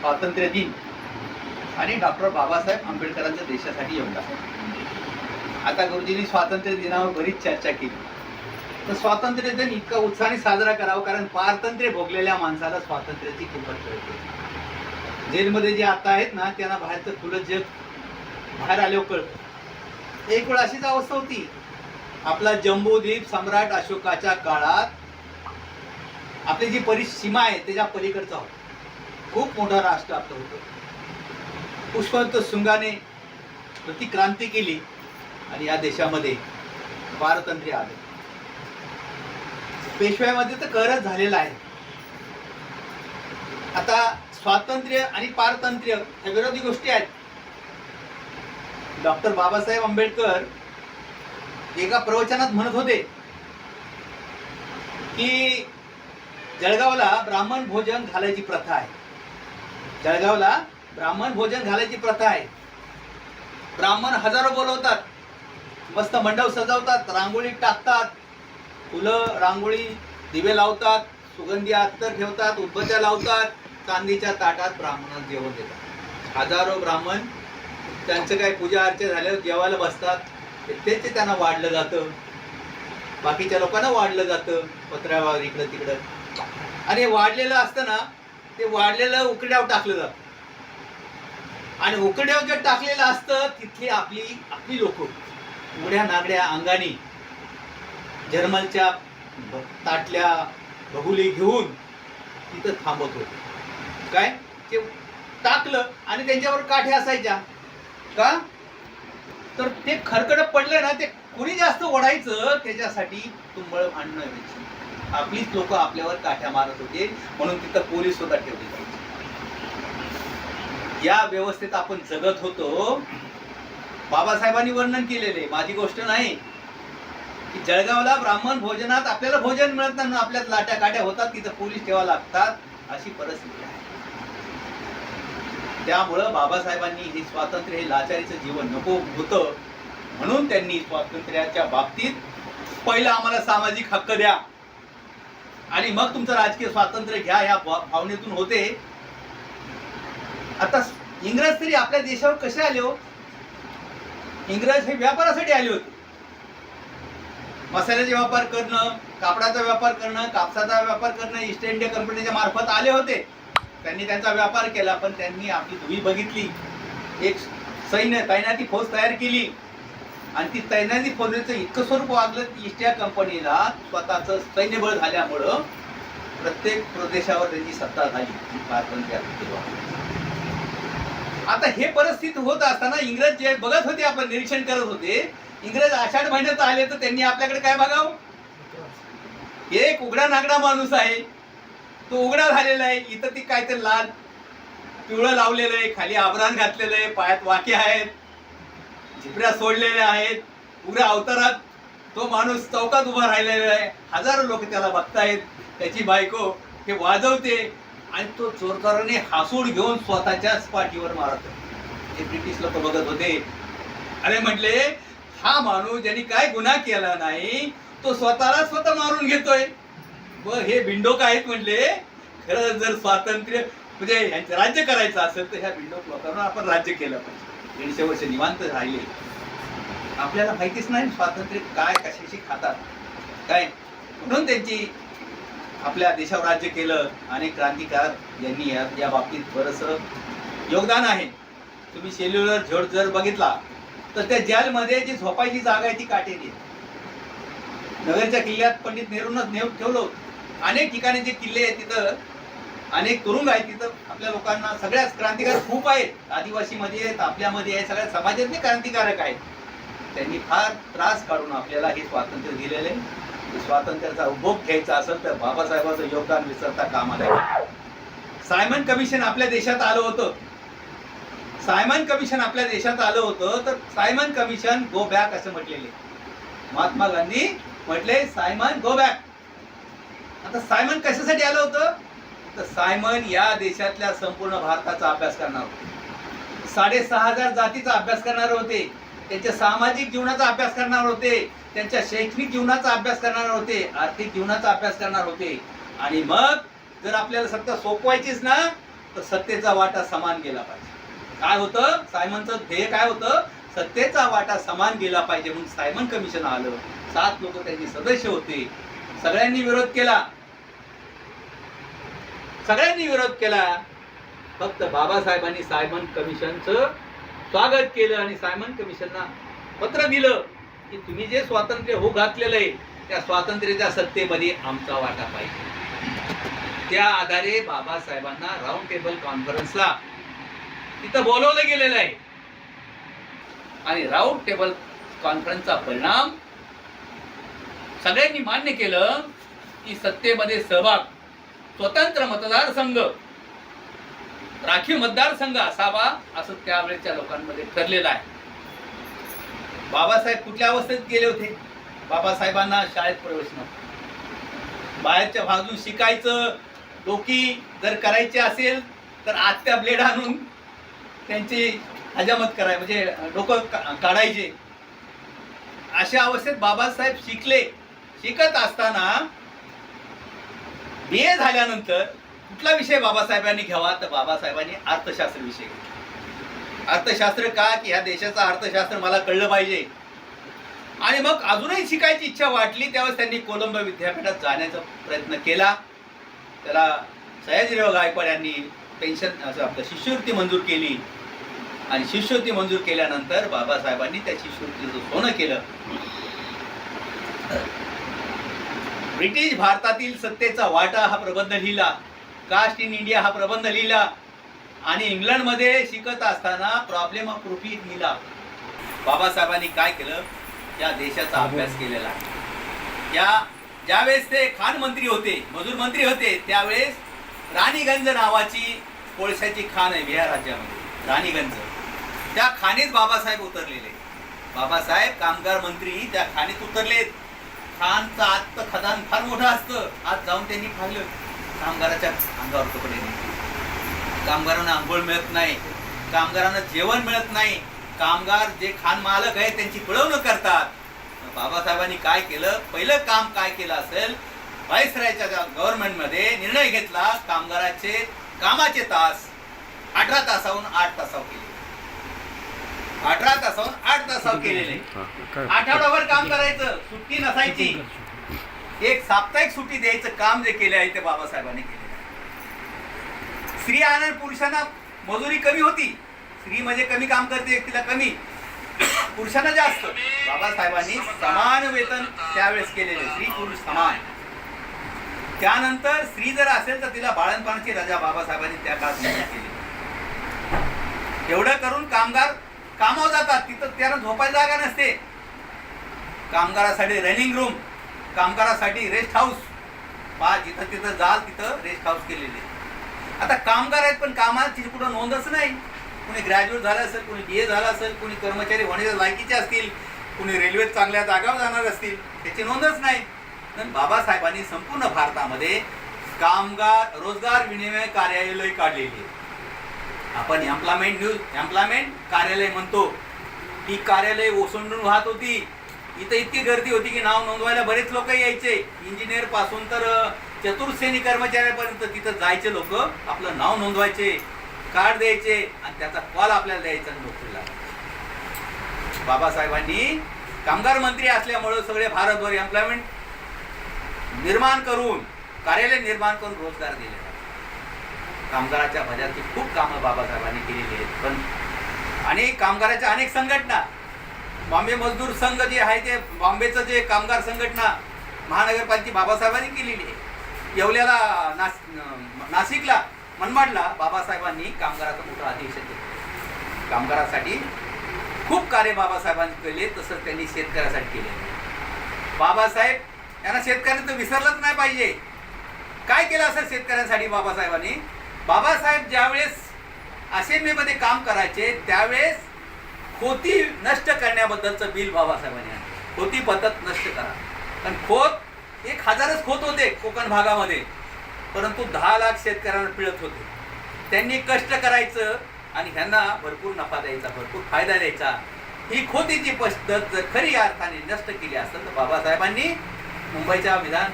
स्वातंत्र्य दिन. आणि डॉक्टर बाबासाहेब आंबेडकरांचं देशासाठी योगदान आता गुरुजींनी स्वातंत्र्य दिनावर बरीच चर्चा केली. तर स्वातंत्र्य दिन इतका उत्साहाने साजरा करावा कारण पारतंत्र्य भोगलेल्या माणसाला स्वातंत्र्याची किंमत कळते. जेलमध्ये जे आता आहेत ना त्यांना बाहेरचं खुलं जग बाहेर आल्यावर कळतं. एक वेळ अशीच अवस्था होती. आपला जम्बूद्वीप सम्राट अशोकाच्या काळात आपली जी परिसीमा आहे त्याच्या पलीकडचा होता. खूप मोठा राष्ट्र आपलं होतं. पुष्पवंत शृंगाने प्रतिक्रांती केली आणि या देशामध्ये पारतंत्र्य आले. पेशव्यामध्ये तर करच झालेला आहे. आता स्वातंत्र्य आणि पारतंत्र्य ह्या विरोधी गोष्टी आहेत. डॉक्टर बाबासाहेब आंबेडकर एका प्रवचनात म्हणत होते की जळगावला ब्राह्मण भोजन घालायची प्रथा आहे. जळगावला ब्राह्मण भोजन घालायची प्रथा आहे. ब्राह्मण हजारो बोलवतात मस्त मंडप सजवतात रांगोळी टाकतात फुलं रांगोळी दिवे लावतात सुगंधी अत्तर ठेवतात उद्बत्या लावतात चांदीच्या ताटात ब्राह्मणात जेवण देतात. हजारो ब्राह्मण त्यांचं काय पूजा अर्चा झाल्यावर जेवायला बसतात. ते- तेच त्यांना वाढलं जातं. बाकीच्या लोकांना वाढलं जातं. पत्र्यावर इकडं तिकडं. आणि वाढलेलं असतं ना ते वाढलेलं उकड्यावर टाकलं जातं. आणि उकड्यावर जे टाकलेलं असतं तिथली आपली आपली लोक. उघड्या नागड्या अंगाने. जर्मलच्या ताटल्या बघुली घेऊन तिथं थांबत होते. काय? ते टाकलं आणि त्यांच्यावर काठ्या असायच्या. का? तर ते खरकडं पडलं ना ते कुणी जास्त ओढायचं त्याच्यासाठी तुंबळ भांडणं व्हायची. आपलीच लोक आपल्यावर काठ्या मारत होते म्हणून तिथं पोलीस सुद्धा ठेवले जायचे. या व्यवस्थेत आपण जगत होतो. बाबासाहेबांनी वर्णन केलेले माझी गोष्ट नाही. की जळगावला ब्राह्मण भोजनात आपल्याला भोजन मिळत नाही आपल्यात लाट्या काट्या होतात तिथं पोलीस ठेवा लागतात अशी परिस्थिती आहे. त्यामुळं बाबासाहेबांनी हे स्वातंत्र्य हे लाचारीचं जीवन नको होतं. म्हणून त्यांनी स्वातंत्र्याच्या बाबतीत पहिलं आम्हाला सामाजिक हक्क द्या. आणि मग तुमचं राजकीय स्वातंत्र्य घ्या या भावनेतून होते. आता इंग्रज तरी आपल्या देशावर कसे आले हो? इंग्रज हे व्यापारासाठी आले होते. मसाल्याचे व्यापार करणं कापडाचा व्यापार करणं कापसाचा व्यापार करणं ईस्ट इंडिया कंपनीच्या मार्फत आले होते. त्यांनी त्यांचा व्यापार केला पण त्यांनी आपली धुवी बघितली. एक सैन्य तैनाती फौज तयार केली. आणि ती तैनाती फौजेचं इतकं स्वरूप वागलं की ईस्ट इंडिया कंपनीला स्वतःचं सैन्यबळ झाल्यामुळं प्रत्येक प्रदेशावर त्यांची सत्ता झाली. आता हे परिस्थिती होत असताना इंग्रज जे बघत होते आपण निरीक्षण करत होते इंग्रज आषाढ महिन्यात आले तर त्यांनी आपल्याकडे काय बघावं? एक उघडा नागडा माणूस आहे. तो उघडा झालेला आहे. इथं ती काय तर लाल पिवळं लावलेलं आहे. खाली आभरान घातलेलं आहे. पायात वाके आहेत. झिपऱ्या सोडलेल्या आहेत. उघड्या अवतारात तो माणूस चौकात उभा राहिलेला आहे. हजारो लोक त्याला बघतायत. त्याची बायको हे वाजवते आणि तो चोरचोराने हासूड घेऊन स्वतःच्याच पाठीवर मारत. हे ब्रिटिश लोक बघत होते. अरे म्हटले हा माणूस ज्यांनी काय गुन्हा केला नाही तो स्वतःला स्वतः मारून घेतोय. व हे बिंडोक आहेत म्हणले? खरं जर स्वातंत्र्य म्हणजे यांचं राज्य करायचं असेल तर ह्या बिंडोक लोकांना आपण राज्य केलं पाहिजे. दीडशे वर्ष निवांत राहिले. आपल्याला माहितीच नाही स्वातंत्र्य काय कशाशी खातात. काय? म्हणून त्यांची आपल्या देशावर राज्य केलं. अनेक क्रांतिकार यांनी या या बाबतीत बरंचसं योगदान आहे. तुम्ही सेल्युलर झोड जर बघितला तर त्या जेलमध्ये जी झोपायची जागा आहे ती काटेरी नगरच्या किल्ल्यात पंडित नेहरूनच नेऊ ठेवलं होतं. अनेक ठिकाणी जे किल्ले आहेत तिथं अनेक तुरुंग आहेत तिथं आपल्या लोकांना सगळ्याच क्रांतिकारक खूप आहेत. आदिवासीमध्ये आहेत आपल्यामध्ये आहे सगळ्या समाजातले क्रांतिकारक आहेत. त्यांनी फार त्रास काढून आपल्याला हे स्वातंत्र्य दिलेले आहे. स्वातंत्र्याचा उपभोग घ्यायचा असेल तर बाबासाहेबांचं योगदान विसरता कामा नये सायमन कमिशन आपल्या देशात आलं होतं. सायमन कमिशन आपल्या देशात आलं होतं तर सायमन कमिशन गो बॅक असं म्हटलेले महात्मा गांधी म्हटले सायमन गो बॅक आता सायमन कशासाठी आलं होतं? तर सायमन या देशातल्या संपूर्ण भारताचा अभ्यास करणार होते. साडेसहा हजार जातीचा अभ्यास करणार होते. त्यांच्या सामाजिक जीवनाचा अभ्यास करणार होते. त्यांच्या शैक्षणिक जीवनाचा अभ्यास करणार होते. आर्थिक जीवनाचा अभ्यास करणार होते. आणि मग जर आपल्याला सत्ता सोपवायचीच ना तर सत्तेचा वाटा समान गेला पाहिजे. काय होतं? सायमनचं ध्येय काय होतं? सत्तेचा वाटा समान गेला पाहिजे म्हणून सायमन कमिशन आलं. सात लोक त्यांचे सदस्य होते. सगळ्यांनी विरोध केला. सगळ्यांनी विरोध केला. फक्त बाबासाहेबांनी सायमन कमिशनचं स्वागत केलं आणि सायमन कमिशनना पत्र दिलं की तुम्ही जे स्वातंत्र्य हो घातलेलं आहे त्या स्वातंत्र्याच्या सत्तेमध्ये आमचा वाटा पाहिजे. त्या आधारे बाबासाहेबांना राऊंड टेबल कॉन्फरन्सला तिथं बोलवलं गेलेलं आहे. आणि राऊंड टेबल कॉन्फरन्सचा परिणाम सगळ्यांनी मान्य केलं की सत्तेमध्ये सहभाग स्वतंत्र मतदारसंघ राखीव मतदारसंघ असावा असं त्यावेळेच्या लोकांमध्ये ठरलेलं आहे. बाबासाहेब कुठल्या अवस्थेत गेले होते? बाबासाहेबांना शाळेत प्रवेश नव्हता. बाहेरच्या बाजून शिकायचं डोकी जर करायची असेल तर आत्या ब्लेड आणून त्यांची हजामत कराय म्हणजे डोकं काढायचे. अशा अवस्थेत बाबासाहेब शिकले. शिकत असताना बी ए झाल्यानंतर कुठला विषय बाबासाहेबांनी घ्यावा? तर बाबासाहेबांनी अर्थशास्त्र विषय घेतला. अर्थशास्त्र का? की ह्या देशाचं अर्थशास्त्र मला कळलं पाहिजे. आणि मग अजूनही शिकायची इच्छा वाटली त्यावेळेस त्यांनी कोलंबो विद्यापीठात जाण्याचा प्रयत्न केला. त्याला सयाजीराव गायकवाड यांनी पेन्शन असं आपलं शिष्यवृत्ती मंजूर केली. आणि शिष्यवृत्ती मंजूर केल्यानंतर बाबासाहेबांनी त्या शिष्यवृत्तीचं सोनं केलं. ब्रिटिश भारतातील सत्तेचा वाटा हा प्रबंध लिहिला. कास्ट इन इंडिया हा प्रबंध लिहिला. आणि इंग्लंडमध्ये शिकत असताना प्रॉब्लेम ऑफ प्रोफिट लिहिला. बाबासाहेबांनी काय केलं? या देशाचा अभ्यास केलेला त्या ज्यावेळेस ते खान मंत्री होते मजूर मंत्री होते त्यावेळेस राणीगंज नावाची कोळशाची खाण आहे बिहार राज्यामध्ये. राणीगंज. त्या खाणीत बाबासाहेब उतरलेले. बाबासाहेब कामगार मंत्री त्या खाणीत उतरलेत. खानचं आजचं खदान फार मोठं असतं. आज जाऊन त्यांनी खाल्लं कामगाराच्या अंगावर कपडे कामगारांना आंघोळ मिळत नाही. कामगारांना जेवण मिळत नाही. कामगार जे खान मालक आहे त्यांची पिळवणूक करतात. बाबासाहेबांनी काय केलं? पहिलं काम काय केलं असेल? व्हाईसरायच्या गव्हर्नमेंटमध्ये निर्णय घेतला कामगाराचे कामाचे तास अठरा तासाहून आठ तासावर केले. अठरा तासाहून आठ तासावर केलेले. आठवडाभर काम करायचं सुट्टी नसायची. एक साप्ताहिक सुट्टी द्यायचं काम जे केले आहे ते बाबासाहेबांनी केले स्त्री आणि पुरुषांना मजुरी कमी होती. स्त्री म्हणजे कमी काम करते व्यक्तीला कमी. पुरुषांना जास्त. बाबासाहेबांनी समान वेतन त्यावेळेस केलेले स्त्री पुरुष समान. त्यानंतर स्त्री जर असेल तर तिला बाळणपणाची रजा बाबासाहेबांनी त्या काळात केली. एवढं करून कामगार कामावर जातात. तिथं त्यांना झोपायला जागा नसते. कामगारासाठी रनिंग रूम कामगारासाठी रेस्ट हाऊस पहा जिथं तिथं जाल तिथं रेस्ट हाऊस केलेले. आता कामगार आहेत पण कामाची कुठं नोंदच नाही. कुणी ग्रॅज्युएट झालं असेल कुणी बी ए झालं असेल कुणी कर्मचारी होण्याच्या लायकीचे असतील कुणी रेल्वेत चांगल्या जागावर जाणार असतील त्याची नोंदच नाही. पण बाबासाहेबांनी संपूर्ण भारतामध्ये कामगार रोजगार विनिमय कार्यालय काढलेली. आहे आपण एम्प्लॉयमेंट न्यूज एम्प्लॉयमेंट कार्यालय म्हणतो. ती कार्यालय ओसंडून वाहत होती. इथं इतकी गर्दी होती की नाव नोंदवायला बरेच लोक यायचे. इंजिनियरपासून तर चतुर्सेनी कर्मचाऱ्यापर्यंत तिथं जायचे लोक आपलं नाव नोंदवायचे कार्ड द्यायचे आणि त्याचा कॉल आपल्याला द्यायचा नोकरीला. बाबासाहेबांनी कामगार मंत्री असल्यामुळं सगळे भारतभर एम्प्लॉयमेंट निर्माण करून कार्यालय निर्माण करून रोजगार दिले कामगाराच्या भल्याची खूप कामं बाबासाहेबांनी केलेली आहेत. पण आणि कामगाराच्या अनेक संघटना बॉम्बे मजदूर संघ जे आहे ते बॉम्बेचं जे कामगार संघटना महानगरपालिकेची बाबासाहेबांनी केलेली आहे. येवल्याला नास नाशिकला मनमाडला बाबासाहेबांनी कामगाराचं मोठं अधिवेशन केलं. कामगारासाठी खूप कार्य बाबासाहेबांनी केले तसंच त्यांनी शेतकऱ्यासाठी केले. बाबासाहेब यांना शेतकऱ्यांनी तर विसरलंच नाही पाहिजे. काय केलं असं शेतकऱ्यांसाठी बाबासाहेबांनी? बाबासाहेब ज्यावेळेस असेंब्लीमध्ये काम करायचे त्यावेळेस खोती नष्ट करण्याबद्दलचं बिल बाबासाहेबांनी आणलं. खोती पद्धत नष्ट करा. पण खोत एक हजारच खोत होते कोकण भागामध्ये परंतु दहा लाख शेतकऱ्यांना पिळत होते. त्यांनी कष्ट करायचं आणि ह्यांना भरपूर नफा द्यायचा भरपूर फायदा द्यायचा. ही खोतीची पद्धत जर खरी अर्थाने नष्ट केली असेल तर बाबासाहेबांनी मुंबईच्या विधान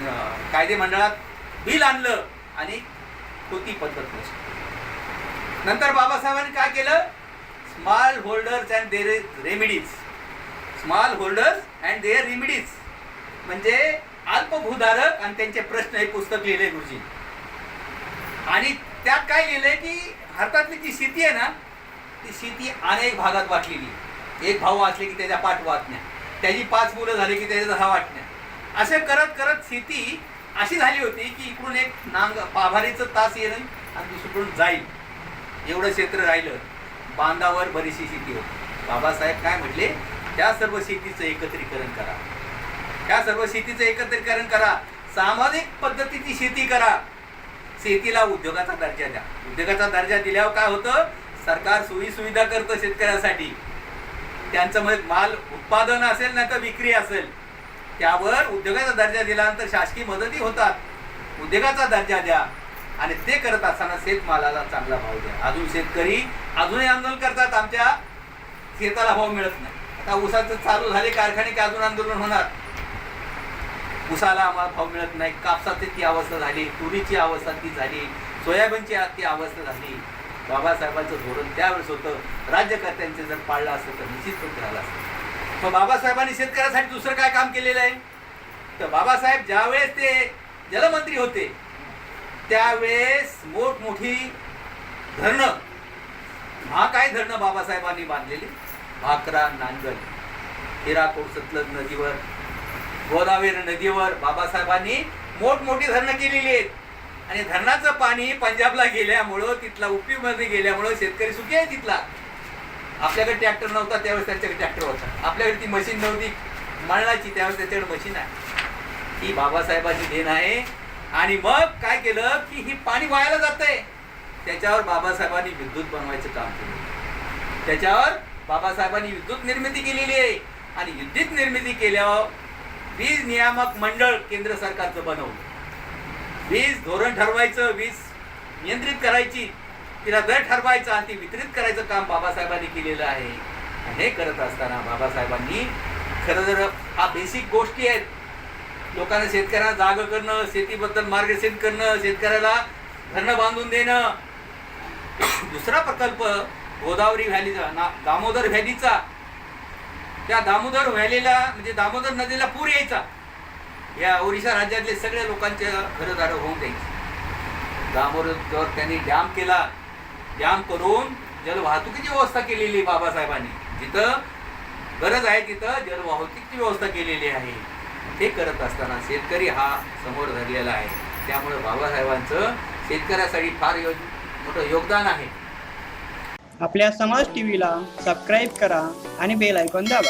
कायदेमंडळात कायदे मंडळात बिल आणलं आणि खोती पद्धत नसते. नंतर बाबासाहेबांनी काय केलं? Small holders and their remedies small holders and their remedies म्हणजे अल्पभूधारक आणि त्यांचे प्रश्न हे पुस्तक लिहिले गुरुजी. आणि त्यात काय लिहिलंय की भारतातली जी शेती आहे ना ती शेती अनेक भागात वाटलेली एक भाऊ वाचले की त्याच्या पाठ वाटण्या त्याची पाच मुलं झाली की त्याच्या दहा वाटण्या असे करत करत शेती अशी झाली होती की इकडून एक नांग पाभारीचं तास येईल आणि दुसरीकडून जाईल. एवढं क्षेत्र राहिलं. बांधावर बरीचशी शेती होती. बाबासाहेब काय म्हटले? त्या सर्व शेतीचं एकत्रीकरण करा. त्या सर्व शेतीचं एकत्रीकरण करा. सामाजिक पद्धतीची शेती करा. शेतीला उद्योगाचा दर्जा द्या. उद्योगाचा दर्जा दिल्यावर काय होतं? सरकार सोयी सुविधा करतं शेतकऱ्यासाठी. त्यांचं मग माल उत्पादन असेल नाही तर विक्री असेल. त्यावर उद्योगाचा दर्जा दिल्यानंतर शासकीय मदती होतात. उद्योगाचा दर्जा द्या आणि ते करत असताना शेतमालाला चांगला भाव द्या. अजून शेतकरी अजूनही आंदोलन करतात. आमच्या शेताला भाव मिळत नाही. आता ऊसाचं चालू झाले कारखाने की अजून आंदोलन होणार? ऊसाला आम्हाला भाव मिळत नाही. कापसाची ती अवस्था झाली तुरीची अवस्था ती झाली सोयाबीनची ती अवस्था झाली. बाबासाहेबांचं धोरण त्यावेळेस होतं. राज्यकर्त्यांचे जर पाळलं असतं तर निश्चित झालं असतं. मग बाबासाहेबांनी शेतकऱ्यासाठी दुसरं काय काम केलेलं आहे? तर बाबासाहेब ज्यावेळेस ते जलमंत्री होते त्यावेळेस मोठमोठी धरणं महाकाय धरणं बाबासाहेबांनी बांधलेली? भाकरा नांदल हिराकोट सतलज नदीवर गोदावरी नदीवर बाबासाहेबांनी मोठमोठी धरणं केलेली आहेत. आणि धरणाचं पाणी पंजाबला गेल्यामुळं तिथला उपीमध्ये गेल्यामुळं शेतकरी सुखी आहे तिथला आपल्याकडे ट्रॅक्टर नव्हता त्यावेळेस त्यांच्याकडे ट्रॅक्टर होता. आपल्याकडे ती मशीन नव्हती. मळणाची त्यावेळेस त्याच्याकडे मशीन आहे. ही बाबासाहेबांची देण आहे. आणि मग काय केलं की ही पाणी वायाला जातंय. त्याच्यावर बाबासाहेबांनी विद्युत बनवायचं काम केलं. त्याच्यावर बाबासाहेबांनी विद्युत निर्मिती केलेली आहे. आणि विद्युत निर्मिती केल्यावर वीज नियामक मंडळ केंद्र सरकारचं बनवलं. वीज धोरण ठरवायचं वीज नियंत्रित करायची. तिला दर ठरवायचा आणि ती वितरित करायचं काम बाबासाहेबांनी केलेलं आहे. आणि हे करत असताना बाबासाहेबांनी खरं जर हा बेसिक गोष्टी आहेत. लोकांना शेतकऱ्यांना जाग करणं शेतीबद्दल मार्गदर्शन करणं शेतकऱ्याला धरणं बांधून देणं. दुसरा प्रकल्प गोदावरी व्हॅलीचा ना दामोदर व्हॅलीचा त्या दामोदर व्हॅलीला म्हणजे दामोदर नदीला पूर यायचा. या ओरिसा राज्यातले सगळ्या लोकांचे घरदारं होऊन द्यायची दामोदर त्यांनी डॅम केला. डॅम करून जलवाहतुकीची व्यवस्था केलेली बाबासाहेबांनी. जिथं गरज आहे तिथं जलवाहतुकीची व्यवस्था केलेली आहे. ते करत असताना शेतकरी हा समोर धरलेला आहे. त्यामुळे बाबासाहेबांचं शेतकऱ्यासाठी फार योग मोठं योगदान आहे. आपल्या समाज टीव्हीला सबस्क्राईब करा आणि बेल ऐकून दाबा.